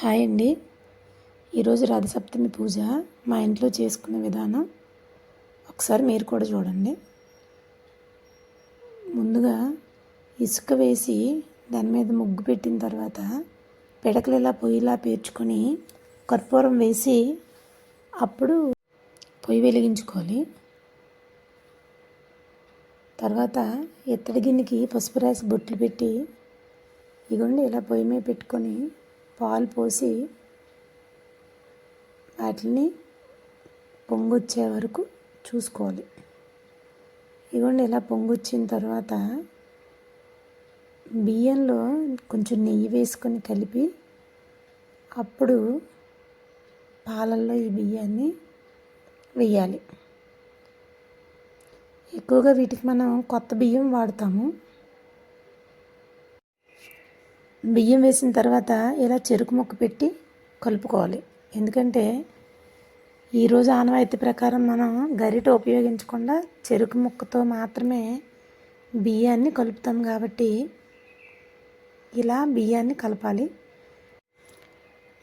Hi అండి. ఈరోజు రథసప్తమి పూజ మా ఇంట్లో చేసుకునే విధానం. ఒకసారి మీరు కూడా చూడండి. ముందుగా ఇసుక వేసి దాని మీద ముగ్గు పెట్టిన తర్వాత పిడకలు ఇలా పొయ్యిలా పేర్చుకొని కర్పూరం వేసి అప్పుడు పొయ్యి వెలిగించుకోవాలి. తర్వాత ఇత్తడి గిన్నెకి పసుపు రాసి బొట్లు పెట్టి ఇగోండి ఇలా పొయ్యి మీద పెట్టుకొని పాలు పోసి వాటిని పొంగొచ్చే వరకు చూసుకోవాలి. ఇవ్వండి ఇలా పొంగొచ్చిన తర్వాత బియ్యంలో కొంచెం నెయ్యి వేసుకొని కలిపి అప్పుడు పాలల్లో ఈ బియ్యాన్ని వేయాలి. ఎక్కువగా వీటికి మనం కొత్త బియ్యం వాడతాము. బియ్యం వేసిన తర్వాత ఇలా చెరుకు ముక్క పెట్టి కలుపుకోవాలి. ఎందుకంటే ఈరోజు ఆనవాయితీ ప్రకారం మనం గరిట ఉపయోగించకుండా చెరుకు ముక్కతో మాత్రమే బియ్యాన్ని కలుపుతాం కాబట్టి ఇలా బియ్యాన్ని కలపాలి.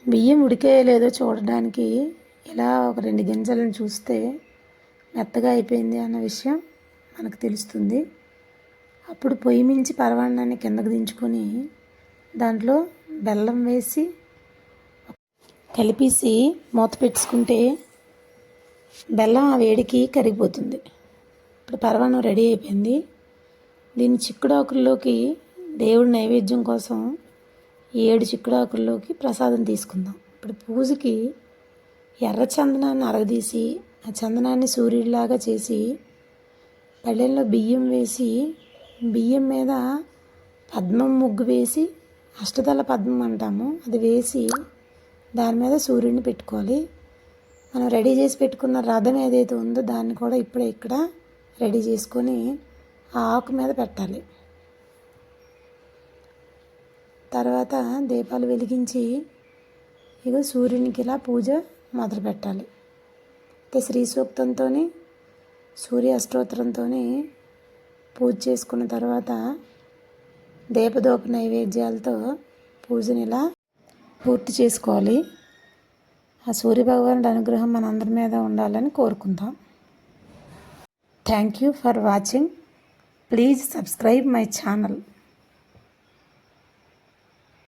బియ్యం ఉడికేయలేదో చూడడానికి ఇలా ఒక రెండు గింజలను చూస్తే మెత్తగా అయిపోయింది అన్న విషయం మనకు తెలుస్తుంది. అప్పుడు పొయ్యి మించి పరవాన్నాన్ని కిందకు దించుకొని దాంట్లో బెల్లం వేసి కలిపేసి మూత పెట్టుకుంటే బెల్లం ఆ వేడికి కరిగిపోతుంది. ఇప్పుడు పరవాన్నం రెడీ అయిపోయింది. దీన్ని చిక్కుడాకుల్లోకి దేవుడి నైవేద్యం కోసం ఏడు చిక్కుడాకుల్లోకి ప్రసాదం తీసుకుందాం. ఇప్పుడు పూజకి ఎర్ర చందనాన్ని అరగదీసి ఆ చందనాన్ని సూర్యుడిలాగా చేసి పళ్ళెల్లో బియ్యం వేసి బియ్యం మీద పద్మం ముగ్గు వేసి అష్టదళ పద్మం అంటాము. అది వేసి దాని మీద సూర్యుడిని పెట్టుకోవాలి. మనం రెడీ చేసి పెట్టుకున్న రథం ఏదైతే ఉందో దాన్ని కూడా ఇప్పుడే ఇక్కడ రెడీ చేసుకొని ఆ ఆకు మీద పెట్టాలి. తర్వాత దీపాలు వెలిగించి ఇక సూర్యునికి ఇలా పూజ మొదలు పెట్టాలి. అయితే శ్రీ సూక్తంతో సూర్య అష్టోత్తరంతో పూజ చేసుకున్న తర్వాత దీపదోప నైవేద్యాలతో పూజని ఇలా పూర్తి చేసుకోవాలి. ఆ సూర్యభగవానుడి అనుగ్రహం మనందరి మీద ఉండాలని కోరుకుందాం. Thank you for watching please subscribe my channel